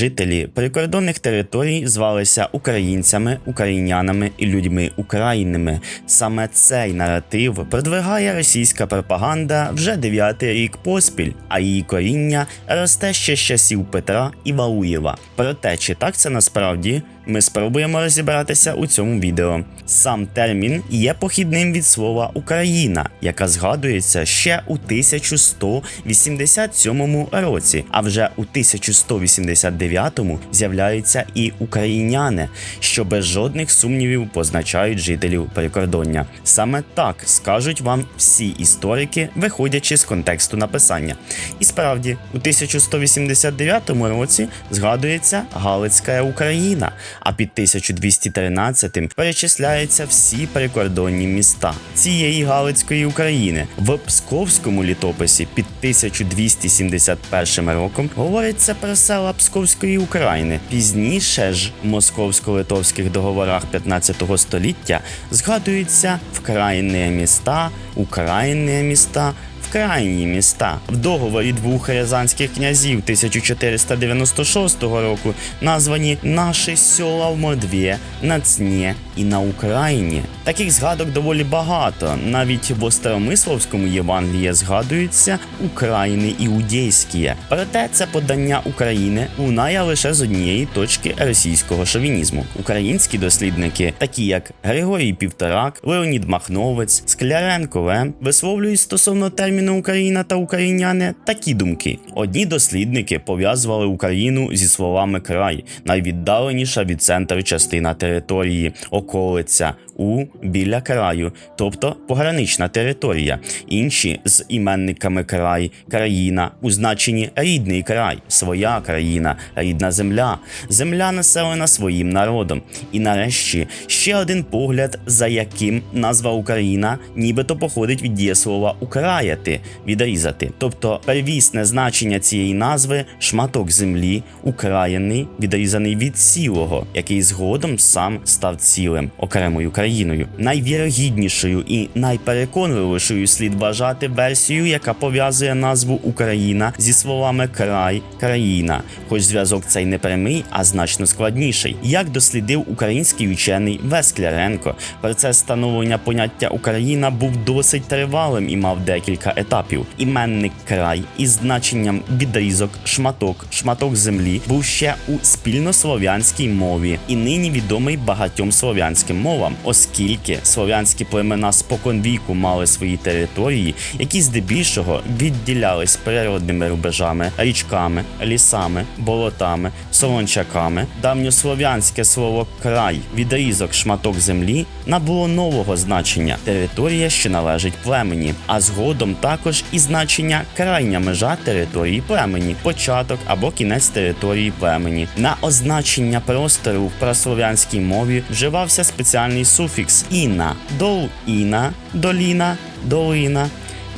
Жителі прикордонних територій звалися українцями, українянами і людьми українними. Саме цей наратив продвигає російська пропаганда вже дев'ятий рік поспіль, а її коріння росте ще з часів Петра і Валуєва. Проте, чи так це насправді, ми спробуємо розібратися у цьому відео. Сам термін є похідним від слова Україна, яка згадується ще у 1187 році, а вже у 1189 з'являються і україняни, що без жодних сумнівів позначають жителів прикордоння. Саме так скажуть вам всі історики, виходячи з контексту написання. І справді, у 1189 році згадується Галицька Україна, а під 1213 перечисляються всі прикордонні міста цієї Галицької України. В Псковському літописі під 1271 роком говориться про села Псковської України. Пізніше ж в московсько-литовських договорах 15 століття згадуються вкраїні міста, українні міста. Крайні міста. В договорі двох рязанських князів 1496 року названі наші села в Мордві, на Цні і на Україні. Таких згадок доволі багато. Навіть в Остромисловському Євангелії згадуються України іудейські. Проте це подання України лунає лише з однієї точки російського шовінізму. Українські дослідники, такі як Григорій Півторак, Леонід Махновець, Скляренко Лем, висловлюють стосовно терміну Україна та україняни такі думки. Одні дослідники пов'язували Україну зі словами край, найвіддаленіша від центру частина території, околиця у біля краю, тобто погранична територія. Інші з іменниками край, країна у значенні рідний край, своя країна, рідна земля, земля населена своїм народом. І нарешті ще один погляд, за яким назва Україна нібито походить від дієслова украяти, відрізати. Тобто первісне значення цієї назви шматок землі, украєний, відрізаний від цілого, який згодом сам став цілим окремою країною. Найвірогіднішою і найпереконливішою слід вважати версію, яка пов'язує назву Україна зі словами край, країна, хоч зв'язок цей не прямий, а значно складніший. Як дослідив український учений Вескляренко, процес становлення поняття Україна був досить тривалим і мав декілька етапів. Іменник край із значенням відрізок, шматок, шматок землі був ще у спільнослов'янській мові і нині відомий багатьом слов'янським мовам, оскільки слов'янські племена споконвіку мали свої території, які здебільшого відділялись природними рубежами, річками, лісами, болотами, солончаками. Давньослов'янське слово край, відрізок, шматок землі набуло нового значення територія, що належить племені, а згодом також і значення крайня межа території племені, початок або кінець території племені. На означення простору в праслов'янській мові вживався спеціальний суфікс іна, доліна, доліна, долина,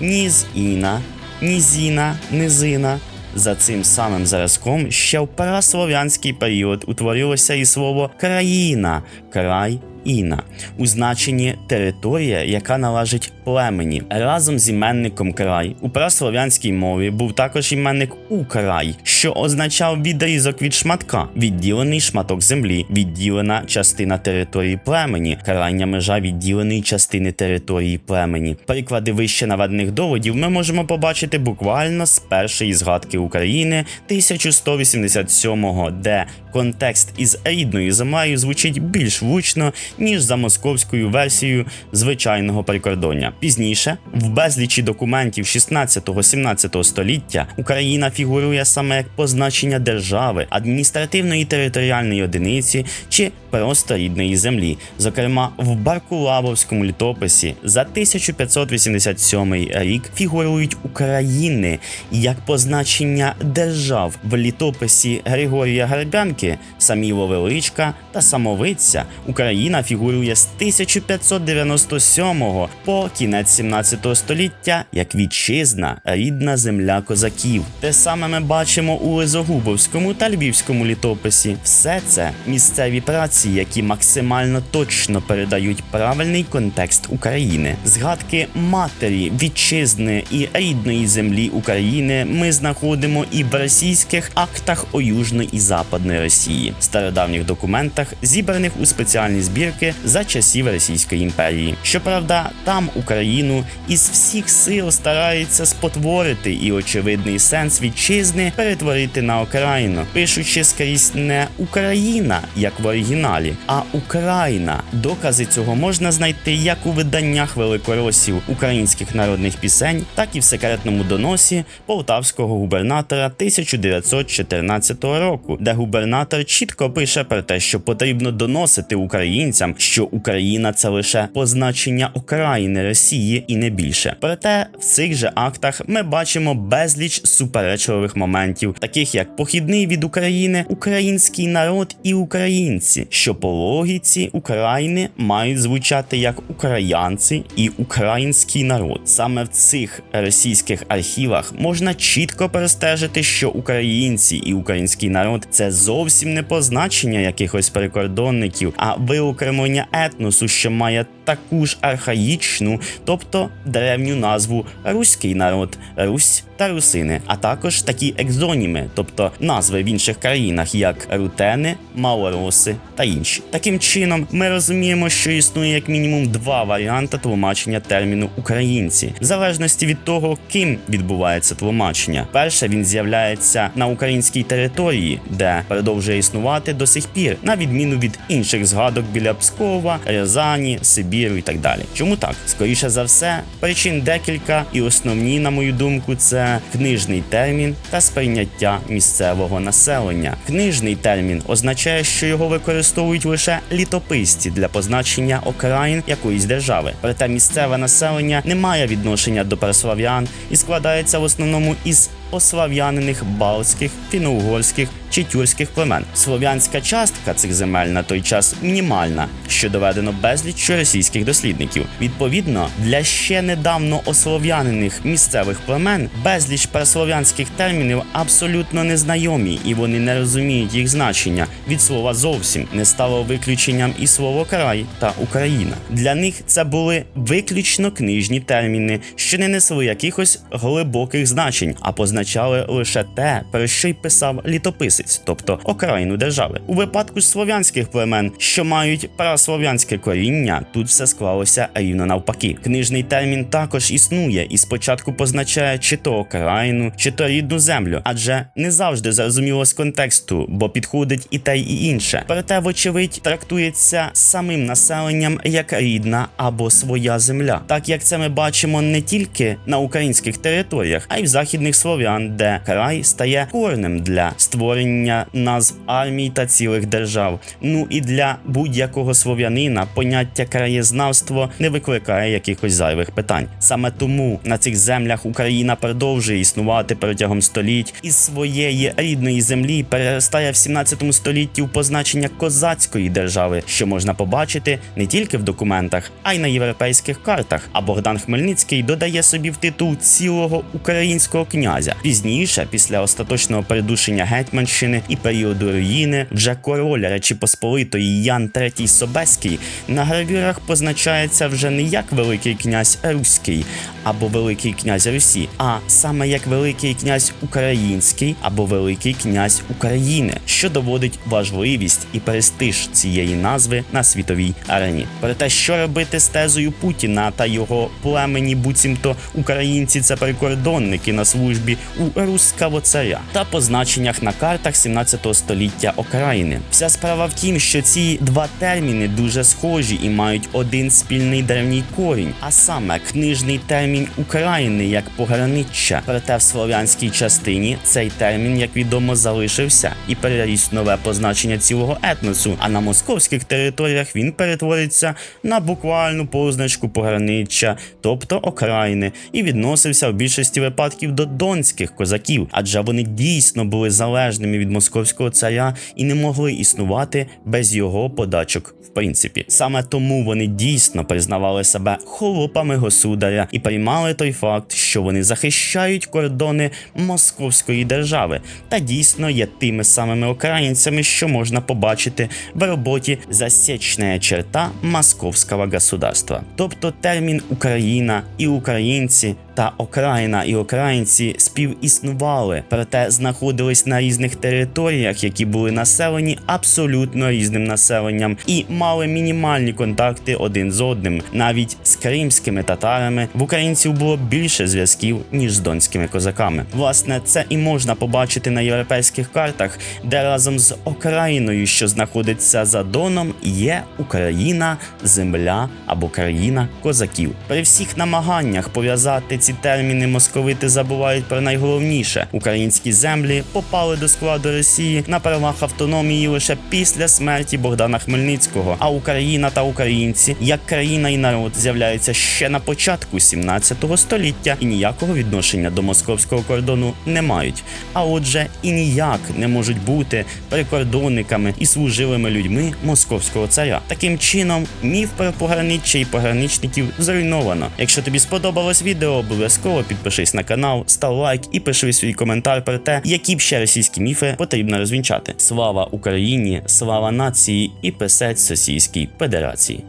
ніз іна, нізіна, низина. За цим самим зразком ще в праслов'янський період утворилося і слово країна, край. Іна у значенні територія, яка належить племені. Разом з іменником край у праслов'янській мові був також іменник Украй, що означав відрізок від шматка, відділений шматок землі, відділена частина території племені, крайня межа відділеної частини території племені. Приклади вище наведених доводів ми можемо побачити буквально з першої згадки України 1187-го, де контекст із рідною землею звучить більш влучно ніж за московською версією звичайного прикордоння. Пізніше, в безлічі документів 16-17 століття, Україна фігурує саме як позначення держави, адміністративної територіальної одиниці чи просто рідної землі. Зокрема, в Баркулавовському літописі за 1587 рік фігурують України як позначення держав в літописі Григорія Гарбянки Саміло Величка та Самовиця Україна фігурує з 1597 по кінець 17 століття як вітчизна, рідна земля козаків. Те саме ми бачимо у Лизогубовському та Львівському літописі. Все це місцеві праці, які максимально точно передають правильний контекст України. Згадки матері, вітчизни і рідної землі України ми знаходимо і в російських актах о Южної і Западної Росії, стародавніх документах, зібраних у спеціальні збірки за часів Російської імперії. Щоправда, там Україну із всіх сил стараються спотворити і очевидний сенс вітчизни перетворити на окраїну, пишучи скрізь не Україна, як в оригіналі, а Україна. Докази цього можна знайти як у виданнях великоросів українських народних пісень, так і в секретному доносі полтавського губернатора 1914 року, де губернатор чітко пише про те, що потрібно доносити українцям, що Україна це лише позначення окраїни Росії і не більше. Проте в цих же актах ми бачимо безліч суперечливих моментів, таких як похідний від України, український народ і українці, що по логіці України мають звучати як українці і український народ. Саме в цих російських архівах можна чітко простежити, що українці і український народ це зовсім не позначення якихось прикордонників, а виокремлення етносу, що має таку ж архаїчну, тобто древню назву руський народ, Русь та русини, а також такі екзоніми, тобто назви в інших країнах, як рутени, малороси та інші. Таким чином, ми розуміємо, що існує як мінімум два варіанти тлумачення терміну українці, в залежності від того, ким відбувається тлумачення. Перше він з'являється на українській території, де продовжує існувати до сих пір, на відміну від інших згадок біля Пскова, Рязані, Сибіру і так далі. Чому так? Скоріше за все, причин декілька, і основні, на мою думку, це книжний термін та сприйняття місцевого населення. Книжний термін означає, що його використовують лише літописці для позначення окраїн якоїсь держави. Проте місцеве населення не має відношення до переслав'ян і складається в основному із ослав'янених балтських, фіно-угорських чи тюркських племен. Слов'янська частка цих земель на той час мінімальна, що доведено безліч російських дослідників. Відповідно, для ще недавно ослов'янених місцевих племен безліч переслов'янських термінів абсолютно незнайомі, і вони не розуміють їх значення. Від слова зовсім не стало виключенням і слово край та Україна. Для них це були виключно книжні терміни, що не несли якихось глибоких значень, а позначали лише те, про що й писав літописець, тобто окраїну держави. У випадку слов'янських племен, що мають праслов'янське коріння, тут все склалося рівно навпаки. Книжний термін також існує і спочатку позначає чи то окраїну, чи то рідну землю, адже не завжди зрозуміло з контексту, бо підходить і те, і інше. Проте, вочевидь, трактується самим населенням як рідна або своя земля, так як це ми бачимо не тільки на українських територіях, а й в західних слов'ян, де край стає корнем для створення назв армій та цілих держав. Ну і для будь-якого слов'янина поняття краєзнавство не викликає якихось зайвих питань. Саме тому на цих землях Україна продовжує існувати протягом століть із своєї рідної землі переростає в 17 столітті у позначення козацької держави, що можна побачити не тільки в документах, а й на європейських картах. А Богдан Хмельницький додає собі в титул цілого українського князя. Пізніше, після остаточного придушення гетьманщини і періоду руїни, вже король Речі Посполитої Ян III Собеський на гравюрах позначається вже не як Великий князь Руський або Великий князь Русі, а саме як Великий князь Український або Великий князь України, що доводить важливість і престиж цієї назви на світовій арені. Проте, що робити з тезою Путіна та його племені, буцімто українці це прикордонники на службі у руского царя та позначеннях на картах 17 століття окраїни. Вся справа в тім, що ці два терміни дуже схожі і мають один спільний древній корінь, а саме книжний термін України як пограниччя. Проте в слов'янській частині цей термін, як відомо, залишився і переріс нове позначення цілого етносу. А на московських територіях він перетвориться на буквальну позначку пограниччя, тобто окраїни, і відносився в більшості випадків до Донських європейських козаків, адже вони дійсно були залежними від московського царя і не могли існувати без його подачок. В принципі, саме тому вони дійсно признавали себе холопами государя і приймали той факт, що вони захищають кордони московської держави, та дійсно є тими самими українцями, що можна побачити в роботі засічна черта московського государства. Тобто термін Україна і українці та Окраїна і українці співіснували, проте знаходились на різних територіях, які були населені абсолютно різним населенням, і мали мінімальні контакти один з одним. Навіть з кримськими татарами в українців було більше зв'язків ніж з донськими козаками. Власне, це і можна побачити на європейських картах, де разом з Окраїною, що знаходиться за Доном, є Україна, земля або країна козаків. При всіх намаганнях пов'язати ці терміни московити забувають про найголовніше: українські землі попали до складу Росії на правах автономії лише після смерті Богдана Хмельницького. А Україна та українці, як країна і народ, з'являються ще на початку 17 століття і ніякого відношення до московського кордону не мають. А отже, і ніяк не можуть бути прикордонниками і служилими людьми московського царя. Таким чином, міф про пограниччя і пограничників зруйновано. Якщо тобі сподобалось відео, обов'язково підпишись на канал, став лайк і пиши свій коментар про те, які б ще російські міфи потрібно розвінчати. Слава Україні, слава нації і писець Російській Федерації.